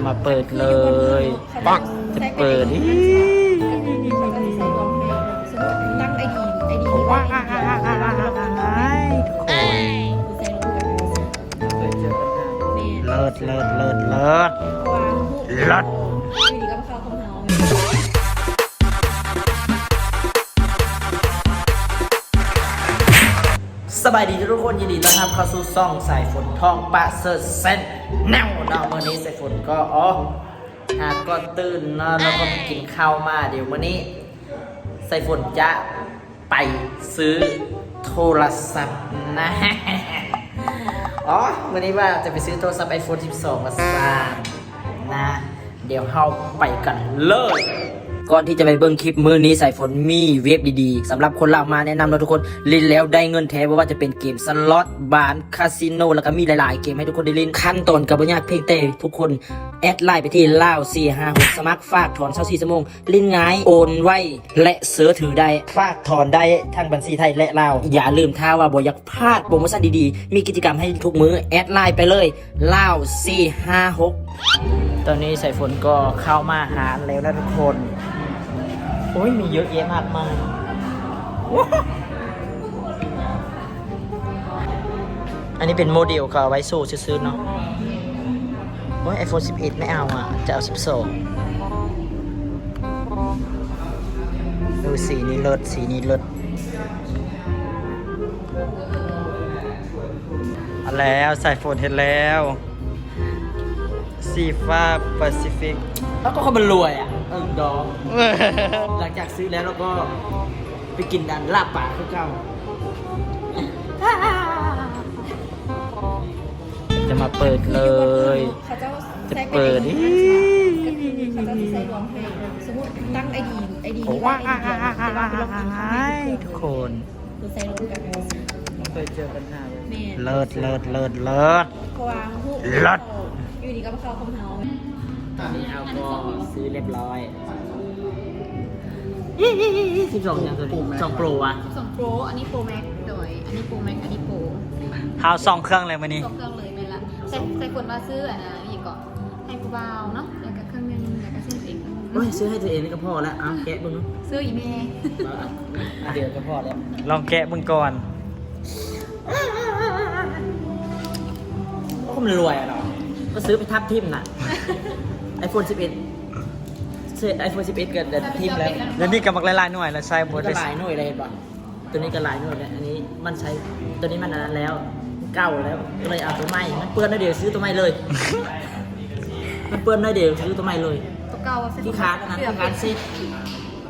จะมาเปิดเลยปักจะเปิดอีตั้งไอดีไอดีว้าว่ายทุกคนใส่ลงกันเคยเจอกันแม่เลิศเลิศเลิศเลิศวางหูเลิศ บายดีทุกคนยินดีต้อนรับเข้าสู่ซ่องสายฝนทองปะเซิร์เซนแนวเนาะมื่อนี้สายฝนก็อ๋อหากก็ตื่นเนาะแล้วก็กินข้าวมาเดี๋ยวมื่อนี้สายฝนจะไปซื้อโทรศัพท์นะอ๋อวันนี้ว่าจะไปซื้อโทรศัพท์ iPhone 12 มาสร้างนะ เดี๋ยวเราไปกันเลย ก่อนที่จะไปเบิ่งคลิปมือนี้ใสายฝนมีเว็บดีๆสำหรับคนเรามาแนะนำเราทุกคนเล่นแล้วได้เงินแท้ไม่ว่าจะเป็นเกมสล็อตบาร์คาสิโนแล้วก็มีหลายๆ เกมให้ทุกคนได้เล่นขั้นตอนกับบรรยากาศเพียงแต่ทุกคนแอดไลน์ไปที่ล่าว4 5 6สมัครฝากถอนเช่า4ชั่วโมงเล่นง่ายโอนไวและเสือถือได้ฝากถอนได้ทั้งบัญชีไทยและลาวอย่าลืมถ้าว่าบ่อยากพลาดโปรโมชั่นดีๆ มีกิจกรรมให้ทุกมือแอดไลน์ไปเลยล่าว4 5 6ตอนนี้สายฝนก็เข้ามาหาแล้วนะทุกคน โอ้ยมีเยอะแยะมากมายอันนี้เป็นโมเดลเขาเอาไว้สู้ซื้อเนาะโอ้ย iPhone 11 ไม่เอาอะ จะเอา 12 ดูสีนี้เลิศสีนี้เลิศเอาแล้วใสายฝนเห็นแล้ว สีฟ้าแปซิฟิก แล้วก็คนมันรวยอะ เออดอง หลังจากซื้อแล้วเราก็ไปกินดันลาบป่าคือเก่าจะมาเปิดเลย เขาเจ้าจะใส่เปิดไอดิดีก็คือเขาเจ้าใส่รวมให้สมมติตั้งไอดีไอดีว้าว่าไอดีเดียวแต่ว่าเป็นลงอินทุกคนคือใส่รวมกันเคยเจอปัญหาแม่เลิศเลิศเลิศเลิศวางหูเลิศอยู่ดีกับข้าวของเฮา ตอนนี้เอาก็ซื้อเรียบร้อยสิบสองยังตัวนี้สองโปรอะสองโปรอันนี้โปรแม็กโดยอันนี้โปรแม็กอันนี้โปรเฮาสองเครื่องเลยวันนี้สองเครื่องเลยแม่นละใส่ใส่คนมาซื้ออะนะนี่ก่อนให้กูเบาเนาะแล้วก็เครื่องนึงแล้วก็ซื้อเองโอ้ยซื้อให้ตัวเองนี่ก็พอแล้วเอาแกะเบึงเนาะซื้ออีเมเดี๋ยวก็พอแล้วลองแกะมึงก่อนก็มันรวยอะเนาะก็ซื้อไปทับทิมน่ะ iPhone 11ซื้อ iPhone 11เกิดเดือนทิมแล้วแล้วนี่กับบักหลายๆหน่วยแล้วใช้บตัวดนี้ก็หลายหน่วยเลยป่ะตัวนี้ก็หลายหน่วยเลยอันนี้มันใช้ตัวนี้มันอันนั้นแล้วเก่าแล้วก็เลยเอาตัวใหม่มันเปื้อนแล้วเดี๋ยวซื้อตัวใหม่เลย มันเปื้อนได้เดี๋ยวซื้อตัวใหม่เลยตัวเก่าอะที่คาร์ดอันนั้นที่คาร์ดเซ็ต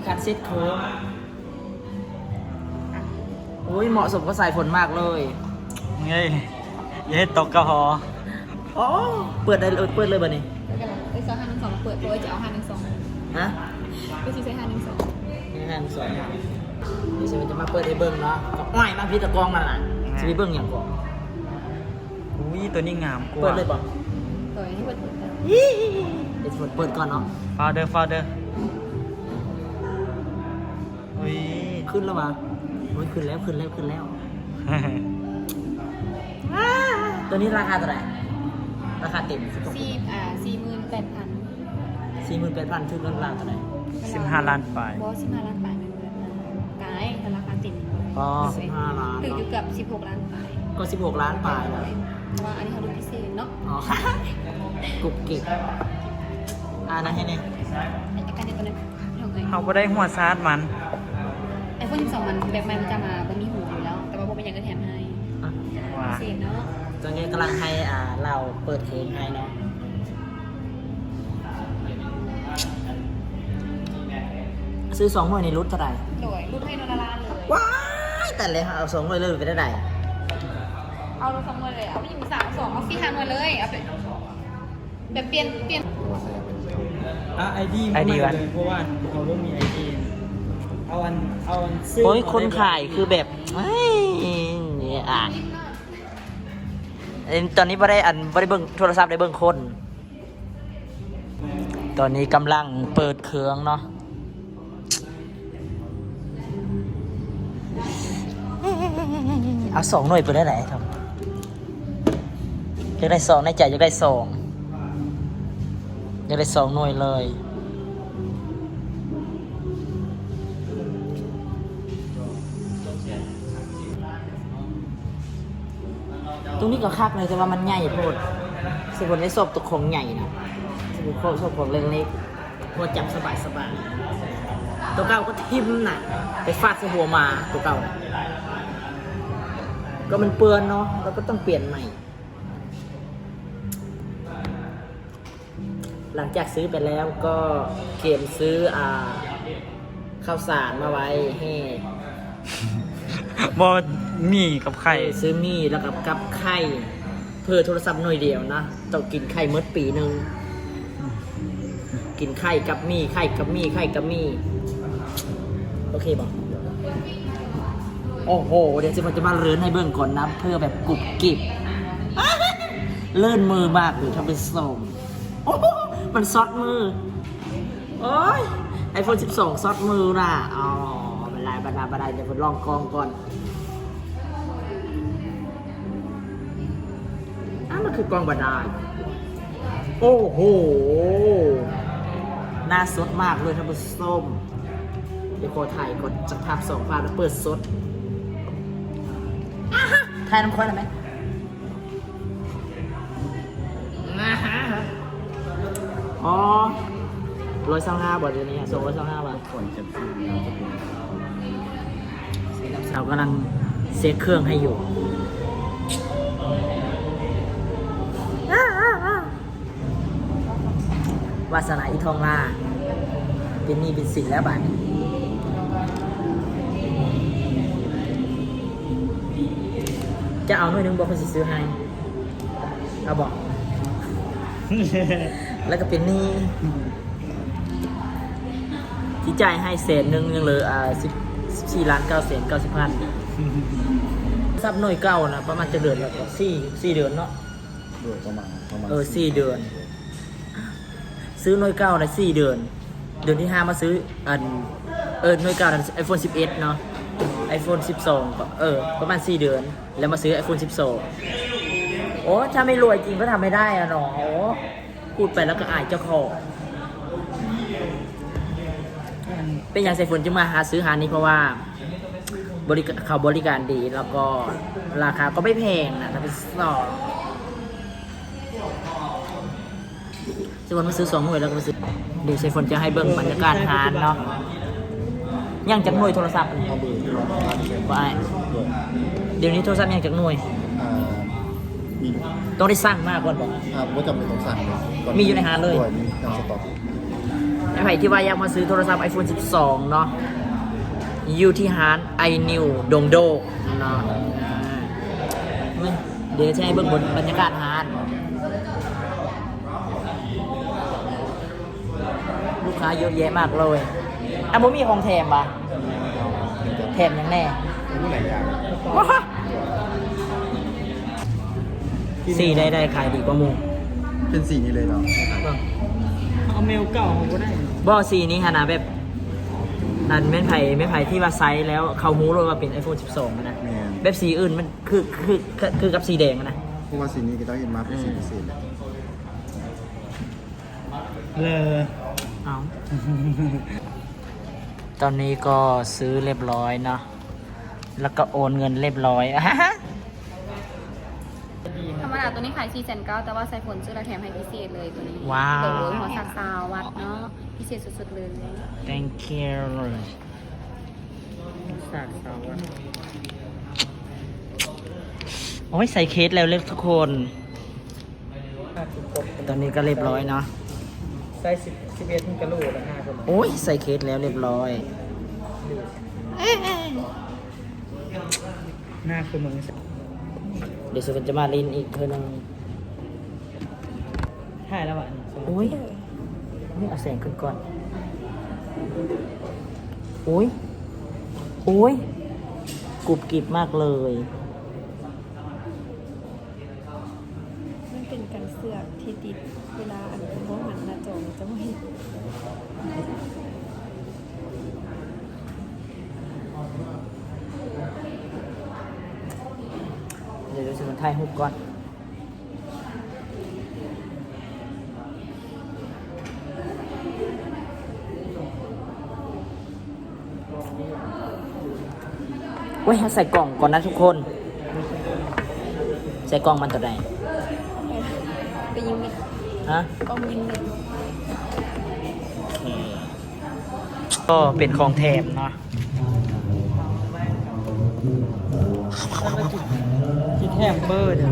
คาร์ดเซ็ตโค้งโอ้ยเหมาะสมกับสายฝนมากเลยเฮ้ยอย่าให้ตกกระหออ๋อเปิดได้เลยเปิดเลยบ่นี่ไอ้ซอห้าหนึ่งสองเปิดตัวจะเอาห้าหนึ่งสองฮะก็ซื้อใช้ห้าหนึ่งสองนี่ฮะสวยเดี๋ยวฉันจะมาเปิดให้เบิ้งเนาะก็อ้อยมาพี่ตะกองมันน่ะจะมีเบิ้งอย่างก่อนอุ้ยตัวนี้งามกว่าเปิดเลยป่ะตัวนี้เปิดเดี๋ยวฝนเปิดก่อนเนาะฟาวเดอร์ฟาวเดอร์อุ้ยขึ้นแล้วมาโอ้ยขึ้นแล้วขึ้นแล้วขึ้นแล้ว ตัวนี้ราคาเท่าไหร่ ราคาเต็มสี่อ่าสี่หมื่นแปดพันสี่หมื่นแปดพันถึงเงินล้านเท่าไหร่สิบห้าล้านไปบอสสิบห้าล้านปลายไม่เหมือนกายแต่ราคาติดอ๋อสิบห้าล้านถึงอยู่เนาะเกือบสิบหกล้านปลายก็สิบหกล้านปลายแล้วเพราะว่าอันนี้เขาดูพิเศษเนาะอ๋อกุกกิกอ่านะให้เนี่ยไอ้การเนี่ยตัวนี้เท่าไหร่เขาก็ได้หัวซาดมันไอโฟนสิบสองมันแบบมันจะมาบนมีหูอยู่แล้ว แต่ว่าพวกเป็นยังก็แถมให้อะว้าพิเศษเนาะ ตอนนี้กำลังให้อ่าเราเปิดเพลงให้เนาะซื้อสองหน่วยในรุดเท่าไหร่โดยรูดให้นนละล้านเลยว้ายแต่เลยเอาสองหน่วยเลยไปได้ไหนเอาเราสองหน่วยเลยเอาไปยิงสามสองเอาฟรีห้าหน่วยเลยเอาไปแบบเปลี่ยนเปลี่ยนอะไอดีไอดีวันเพราะว่าเขาไม่มีไอดีเอาอันเอาอันซื้อโอ้ยคนขายคือแบบเฮ้ยเนี่ยอะเอิ่ม ตอนนี้ไม่ได้อันไม่ได้เบิ่งโทรศัพท์ได้เบิ่งคน ตอนนี้กำลังเปิดเครื่องเนาะเอาสองหน่วยเปิดได้ไหนครับอยากได้สองในใจอยากได้สองอยากได้สองหน่วยเลย นี้ก็คักเลยแต่ว่ามันใหญ่โพดสมมติได้ศพตัวของใหญ่นะสมมติศพของเล็กๆพอจับสบายสบายๆตัวเก่าก็ทิ่มน่ะไปฟาดใส่หัวมาตัวเก่า ก็มันเปื้อนเนาะเราก็ต้องเปลี่ยนใหม่ หลังจากซื้อไปแล้วก็เกมซื้ออ่าข้าวสารมาไว้ให้ บอมีกับไข่ ซื้อมีแล้วกับกับไข่ เพื่อโทรศัพท์หน่วยเดียวนะต้องกินไข่เมื่อปีหนึ่งกินไข่กับมีไข่กับมีไข่กับมีโอเคบอกโอ้โห เดี๋ยวจะมันจะมาเรือนให้เบิ่งก่อนนะ เพื่อแบบกรุบกริบเลื่อนมือมากหรือทำเป็นส่งโอ้โหมันซอดมือ โอ้ยไอโฟน12 ซอดมือน่ะ อ๋อบันไดบันไดบันไดเดี๋ยวผมลองกองก่อน มันคือกองบันไดโอ้โห น่าสดมากเลยท่านผู้ชมเดี๋ยวขอถ่ายก่อนจะภาพสองภาพแล้วเปิดสดอะฮะถ่ายน้ำค่อยได้ไหมอ่าฮะอ๋อร้อยสองห้าบาทเดี๋ยวนี้สองร้อยสองห้าบาทคนจะซื้อน้ำจะเป็นเรากำลังเซ็ตเครื่องให้อยู่ วาสนาอีทองล่าเป็นหนี่เป็นสินแล้วบาทนี้จะเอาหน่วยหนึงบอกคนสิซื้อให้เอาบอก แล้วก็เป็นหนี่ที่จ่ายให้เศษหนึ่งยังเหลืออ่าสิบสี่ล้านเก้าแสนเก้าสิบพันซับหน่วยเก้านะประมาณจะเดือนแล้วก็สี่สี่เดือนเนาะโดยประมาณประมาณเออสี่เดือน ซื้อหน่วยเก้าในสี่เดือน เดือนที่ห้ามาซื้ออันเออหน่วยเก้านั้นไอโฟนสิบเอ็ดเนาะไอโฟนสิบสองเออ ประมาณสี่เดือน แล้วมาซื้อไอโฟนสิบสองโอ้ถ้าไม่รวยจริงก็ทำไม่ได้อะเนอพูดไปแล้วก็อายเจ้าของเป็นอย่างไซฟนจึงมาหาซื้อหานี้เพราะว่าบริการเขาบริการดีแล้วก็ราคาก็ไม่แพงนะถ้าเป็นสอง ซึ่งวันมาซื้อสองหน่วยแล้วก็มาซื้อเดี๋ยวเซฟนจะให้เบิ่งบรรยากาศทานเนาะยังจากหน่วยโทรศัพท์เอาเบอร์ที่เราทานเสร็จว่าไอ้โดยเดี๋ยวนี้โทรศัพท์ยังจากหน่วยอ่ามีต้องได้สร้างมากก่อนบอกอ่าว่าจำเป็นต้องสั่งเลยมีอยู่ในหาเลยด้วยมีการสต็อกไอ้ไผ่ที่ว่าอยากมาซื้อโทรศัพท์ iPhone 12 เนาะอยู่ที่ฮานไอนิวดงโดเนาะอ่าเดี๋ยวจะให้เบิ่งบนบรรยากาศฮาน ค้าเยอะแยะมากเลยอะบ่มีของแถมปะแถมยังแน่มีหลายอย่างสีได้ได้ขายดีกว่าหมูเป็นสีนี้เลยเนาะเอาเมลเก่าผมก็ได้บ่สีนี้ฮะนะแบบนั่นแม่นไผ่แม่นไผ่ที่ว่าไซส์แล้วเขาฮู้เลยว่าเป็น iPhone 12อะนะแมนแบบสีอื่นมันคือคือคือคือกับสีแดงอะนะเพราะว่าสีนี้ก็ต้องเห็นมาเป็นสีพิเศษเลย เลอเอา ตอนนี้ก็ซื้อเรียบร้อยเนาะ แล้วก็โอนเงินเรียบร้อยอะฮะธรรมดาตัวนี้ขาย4 9 0 0แต่ว่าใส่ฝนซื้อแล้วแถมให้พิเศษเลยตัวนี้ว้าวโดยหัวสักซาววัดเนาะพิเศษสุดๆเลย thank you สากเสาอะโอ้ยใส่เคสแล้วเล็กทุกคน ตอนนี้ก็เรียบร้อยเนาะ ไซส์สิบสิบเอ็ดมันกระโหลกละห้าคนโอ้ยใส่เคสแล้วเรียบร้อยหน้าคือมึงเดี๋ยวสุกันจะมาลินอีกเธอหนึงถ่ายแล้วอะโอ้ยนี่เอาแสงขึ้นก่อนโอ้ยโอ้ยกรุบกริบมากเลย เสือกที่ติดเวลาอันเป็นพหันหน้าจอจะไม่เห็ยวดูถ่ายรูปก่อนไว้ใใส่กล่องก่อนนะทุกคน ใส่กล่องมันตัวไหน ไปยิงเน็ตฮะกล้องยิงเน็ตก็เป็นของแถมเนาะจิตแฮมเบอร์เด้อ